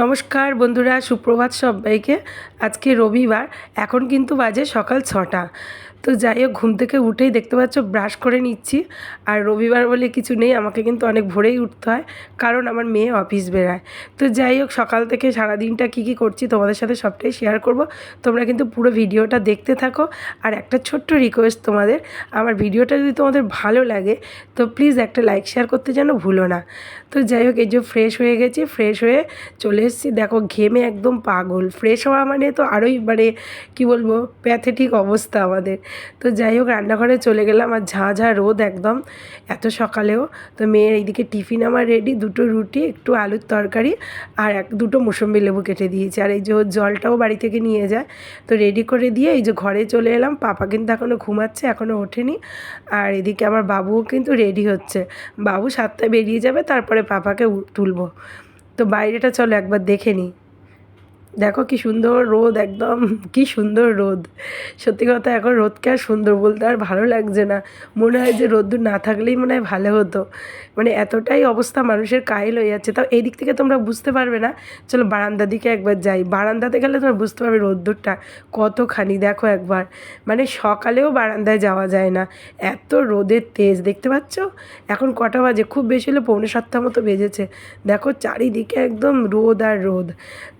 নমস্কার বন্ধুরা, সুপ্রভাত সবাইকে। আজকে রবিবার, এখন কিন্তু বাজে সকাল ছটা। তো যাই হোক, ঘুম থেকে উঠেই দেখতে পাচ্ছ, ব্রাশ করে নিচ্ছি। আর রবিবার বলে কিছু নেই, আমাকে কিন্তু অনেক ভোরেই উঠতে হয়, কারণ আমার মেয়ে অফিস বেরায়। তো যাই হোক, সকাল থেকে সারা দিনটা কী কী করছি তোমাদের সাথে সবটাই শেয়ার করব। তোমরা কিন্তু পুরো ভিডিওটা দেখতে থাকো। আর একটা ছোট্ট রিকোয়েস্ট তোমাদের, আমার ভিডিওটা যদি তোমাদের ভালো লাগে, তো প্লিজ একটা লাইক শেয়ার করতে যেন ভুলো না। তো যাই হোক, এই যে ফ্রেশ হয়ে গেছি ফ্রেশ হয়ে চলে এসেছি। দেখো, ঘেমে একদম পাগল। ফ্রেশ হওয়া মানে তো আরোই মানে কি বলব প্যাথেটিক অবস্থা আমাদের। তো যাই হোক, রান্নাঘরে চলে গেলাম আর ঝাঁ ঝাঁ রোদ একদম এত সকালেও। তো মেয়ের এইদিকে টিফিন আমার রেডি দুটো রুটি, একটু আলুর তরকারি আর এক, দুটো মুসম্বি লেবু কেটে দিয়েছি। আর এই যে জলটাও বাড়ি থেকে নিয়ে যায়। তো রেডি করে দিয়ে এই যে ঘরে চলে এলাম। পাপা কিন্তু এখনও ঘুমাচ্ছে এখনও ওঠেনি। আর এদিকে আমার বাবুও কিন্তু রেডি হচ্ছে। বাবু সাতটায় বেরিয়ে যাবে, তারপরে পাপাকে তুলবো। তো বাইরেটা চলো একবার দেখে নিই। দেখো কি সুন্দর রোদ একদম, কি সুন্দর রোদ। সত্যি কথা, এখন রোদকে আর সুন্দর বলতে আর ভালো লাগছে না। মনে হয় যে রোদ্দুর না থাকলেই মনে হয় ভালো হতো। মানে এতটাই অবস্থা মানুষের কাহিল হয়ে যাচ্ছে। তাও এই দিক থেকে তোমরা বুঝতে পারবে না। চলো বারান্দার দিকে একবার যাই। বারান্দাতে গেলে তোমরা বুঝতে পারবে রোদ্দুরটা কতখানি। দেখো একবার। মানে সকালেও বারান্দায় যাওয়া যায় না। এত রোদের তেজ, দেখতে পাচ্ছ? এখন কটা বাজে? খুব বেশি হলে পৌনে সাতটা মতো বেজেছে। দেখো চারিদিকে একদম রোদ আর রোদ।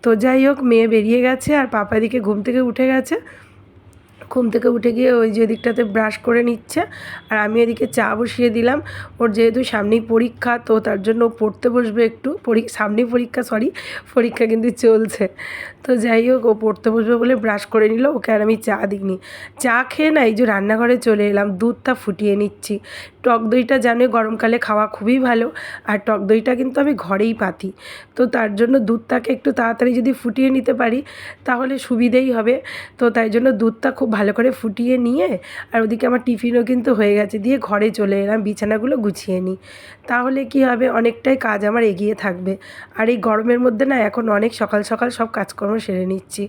তো যাই হোক মেয়ে বেরিয়ে গেছে আর পাপা এদিকে ঘুম থেকে উঠে গেছে। ঘুম থেকে উঠে গিয়ে ওই যে দিকটাতে ব্রাশ করে নিচ্ছে। আর আমি এদিকে চা বসিয়ে দিলাম। ওর যেহেতু সামনেই পরীক্ষা, তো তার জন্য পড়তে বসবে একটু। সামনেই পরীক্ষা সরি পরীক্ষা কিন্তু চলছে। তো যাই হোক, ও পড়তে বসবে বলে ব্রাশ করে নিল। ওকে আর আমি চা দিইনি। চা খেয়ে না এই যে রান্নাঘরে চলে এলাম। দুধটা ফুটিয়ে নিচ্ছি। টক দইটা জানো গরমকালে খাওয়া খুবই ভালো। আর টক দইটা কিন্তু আমি ঘরেই পাতি। তো তার জন্য দুধটাকে একটু তাড়াতাড়ি যদি ফুটিয়ে নিতে পারি, তাহলে সুবিধেই হবে। তো তাই জন্য দুধটা খুব ভালো করে ফুটিয়ে নিয়ে আর ওদিকে আমার টিফিনও কিন্তু হয়ে গেছে, দিয়ে ঘরে চলে এলাম, বিছানাগুলো গুছিয়ে নিই। তাহলে কি হবে? অনেকটাই কাজ আমার এগিয়ে থাকবে। আর এই গরমের মধ্যে না এখন অনেক সকাল সকাল সব কাজকর্ম সেরে নিচ্ছি।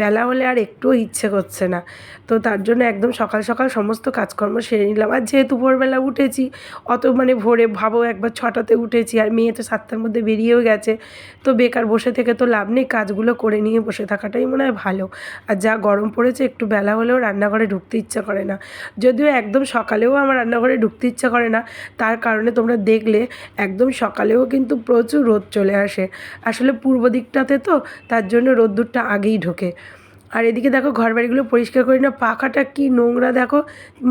বেলা হলে আর একটুও ইচ্ছে করছে না। তো তার জন্য একদম সকাল সকাল সমস্ত কাজকর্ম সেরে নিলাম। আর যেহেতু ভোরবেলা উঠেছি, অত মানে ভোরে ভাবো একবার ছটাতে উঠেছি, আর মেয়ে তো সাতটার মধ্যে বেরিয়েও গেছে, তো বেকার বসে থেকে তো লাভ নেই, কাজগুলো করে নিয়ে বসে থাকাটাই মনে হয় ভালো। আর যা গরম পড়েছে, একটু বেলা হলেও রান্নাঘরে ঢুকতে ইচ্ছা করে না। যদিও একদম সকালেও আমার রান্নাঘরে ঢুকতে ইচ্ছা করে না, তার কারণে তোমরা দেখলে একদম সকালেও কিন্তু প্রচুর রোদ চলে আসে। আসলে পূর্ব দিকটাতে তো, তার জন্য রোদ্দুরটা আগেই ঢোকে। আর এদিকে দেখো ঘর বাড়িগুলো পরিষ্কার করি না, পাখাটা কি নোংরা দেখো।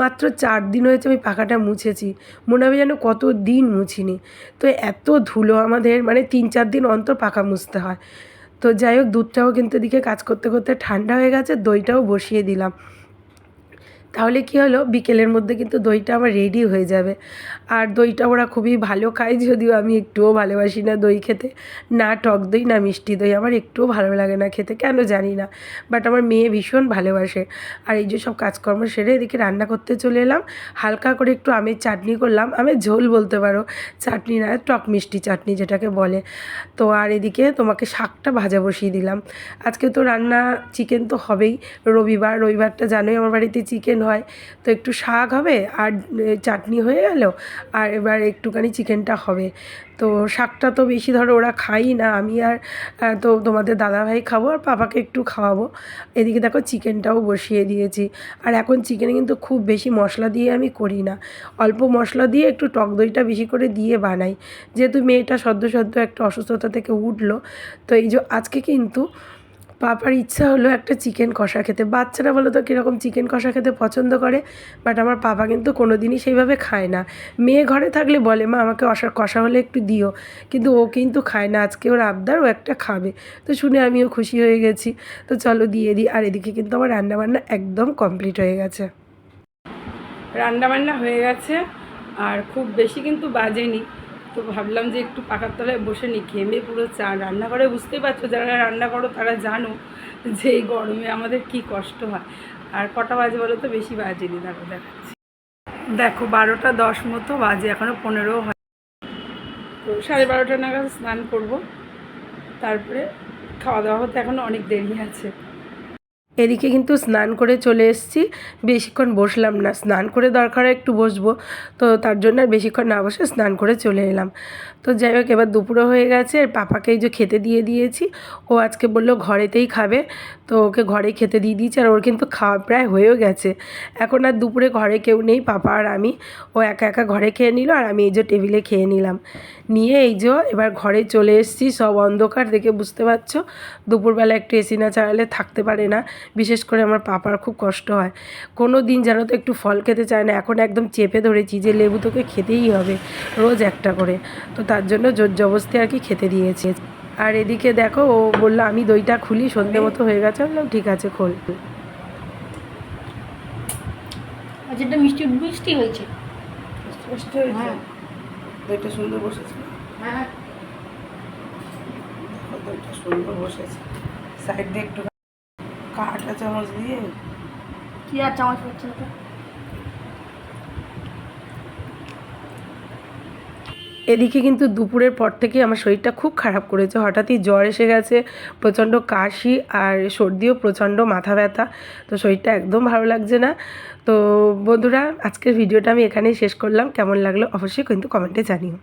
মাত্র চার দিন হয়েছে আমি পাখাটা মুছেছি, মনে হবে যেন কত দিন মুছিনি। তো এত ধুলো আমাদের মানে তিন চার দিন অন্তর পাখা মুছতে হয়। তো যাই হোক, দুধটাও কিন্তু এদিকে কাজ করতে করতে ঠান্ডা হয়ে গেছে, দইটাও বসিয়ে দিলাম। তাহলে কি হলো? বিকেলের মধ্যে কিন্তু দইটা আমার রেডি হয়ে যাবে। আর দইটা ওরা খুবই ভালো খায়, যদিও আমি একটুও ভালোবাসি না দই খেতে। না টক দই, না মিষ্টি দই, আমার একটুও ভালো লাগে না খেতে, কেন জানি না। বাট আমার মেয়ে ভীষণ ভালোবাসে। আর এই যে সব কাজকর্ম সেরে এদিকে রান্না করতে চলে এলাম। হালকা করে একটু আমের চাটনি করলাম। আমের ঝোল বলতে পারো। চাটনি না, টক মিষ্টি চাটনি যেটাকে বলে। তো আর এদিকে তোমাকে শাকটা ভাজা বসিয়ে দিলাম। আজকে তো রান্না চিকেন তো হবেই। রবিবার, রবিবারটা জানোই, আমার বাড়িতে চিকেন হয়, তো একটু শাক হবে আর চাটনি হয়ে গেল আর এবার একটুখানি চিকেনটা হবে। তো শাকটা তো বেশি ধরো ওরা খাই না, আমি আর তো তোমাদের দাদাভাই খাব আর পাপাকে একটু খাওয়াবো। এদিকে দেখো চিকেনটাও বসিয়ে দিয়েছি আর এখন চিকেনে কিন্তু খুব বেশি মশলা দিয়ে আমি করি না। অল্প মশলা দিয়ে একটু টক দইটা বেশি করে দিয়ে বানাই। যেহেতু মেয়েটা সদ্য সদ্য একটা অসুস্থতা থেকে উঠল, তো এই যে আজকে কিন্তু পাপার ইচ্ছা হলো একটা চিকেন কষা খেতে। বাচ্চারা বলো তো কীরকম চিকেন কষা খেতে পছন্দ করে? বাট আমার পাপা কিন্তু কোনো দিনই সেইভাবে খায় না। মেয়ে ঘরে থাকলে বলে, মা, আমাকে অসা, কষা হলে একটু দিও। কিন্তু ও কিন্তু খায় না। আজকে ওর আবদার, ও একটা খাবে। তো শুনে আমিও খুশি হয়ে গেছি। তো চলো দিয়ে দিই। আর এদিকে কিন্তু আমার রান্নাবান্না একদম কমপ্লিট হয়ে গেছে। রান্নাবান্না হয়ে গেছে। আর খুব বেশি কিন্তু বাজেনি। তো ভাবলাম যে একটু পাকার তলায় বসে নি ঘেমে পুরো চা। রান্না করে বুঝতেই পারছ, যারা রান্না করো তারা জানো যে এই গরমে আমাদের কি কষ্ট হয়। আর কটা বাজে বলো তো? বেশি বাজে বাজেনি। দেখো, দেখাচ্ছি। দেখো, বারোটা দশ মতো বাজে এখনও পনেরো হয়। তো সাড়ে বারোটা নাগাদ স্নান করব। তারপরে খাওয়া দাওয়া হতে এখনও অনেক দেরি আছে। এদিকে কিন্তু স্নান করে চলে এসেছি। বেশিক্ষণ বসলাম না। স্নান করে দরকার একটু বসবো। তো তার জন্য আর বেশিক্ষণ না বসে স্নান করে চলে এলাম। তো যাই হোক, এবার দুপুরও হয়ে গেছে। আর পাপাকে যে খেতে দিয়ে দিয়েছি। ও আজকে বলল ঘরেতেই খাবে। তো ওকে ঘরেই খেতে দিয়ে দিয়েছি। আর ওর কিন্তু খাওয়া প্রায় হয়েও গেছে। এখন আর দুপুরে ঘরে কেউ নেই, পাপা আর আমি। ও একা একা ঘরে খেয়ে নিল। আর আমি এই যে টেবিলে খেয়ে নিলাম। নিয়ে এই যে এবার ঘরে চলে এসেছি। সব অন্ধকার দেখে বুঝতে পারছ। দুপুরবেলা একটু এসি না চালালে থাকতে পারে না। বিশেষ করে আমার পাপার খুব কষ্ট হয়। কোনো দিন যেন তো একটু ফল খেতে চায় না এখন একদম চেপে ধরেছি যে লেবু তোকে খেতেই হবে রোজ একটা করে। তো তার জন্য জোর জবস্তি আর কি খেতে দিয়েছে। আর এদিকে দেখো ও বলল আমি দইটা খুলি সন্ধে মতো হয়ে গেছে। বললাম ঠিক আছে খোল। আচ্ছা এটা মিষ্টি মিষ্টি হয়েছে? হ্যাঁ। দইটা সুন্দর বসেছে। হ্যাঁ। দইটা সুন্দর বসেছে। সাইড দিয়ে একটু কাঁটা চামচ দিয়ে। কি আর চামচ ওটা? এদিকে কিন্তু দুপুরের পর থেকে আমার শরীরটা খুব খারাপ করেছে। হঠাৎই জ্বর এসে গেছে প্রচণ্ড কাশি আর সর্দিও প্রচণ্ড মাথা ব্যথা। তো শরীরটা একদম ভালো লাগছে না। তো বন্ধুরা আজকের ভিডিওটা আমি এখানেই শেষ করলাম। কেমন লাগল অবশ্যই কিন্তু কমেন্টে জানিও।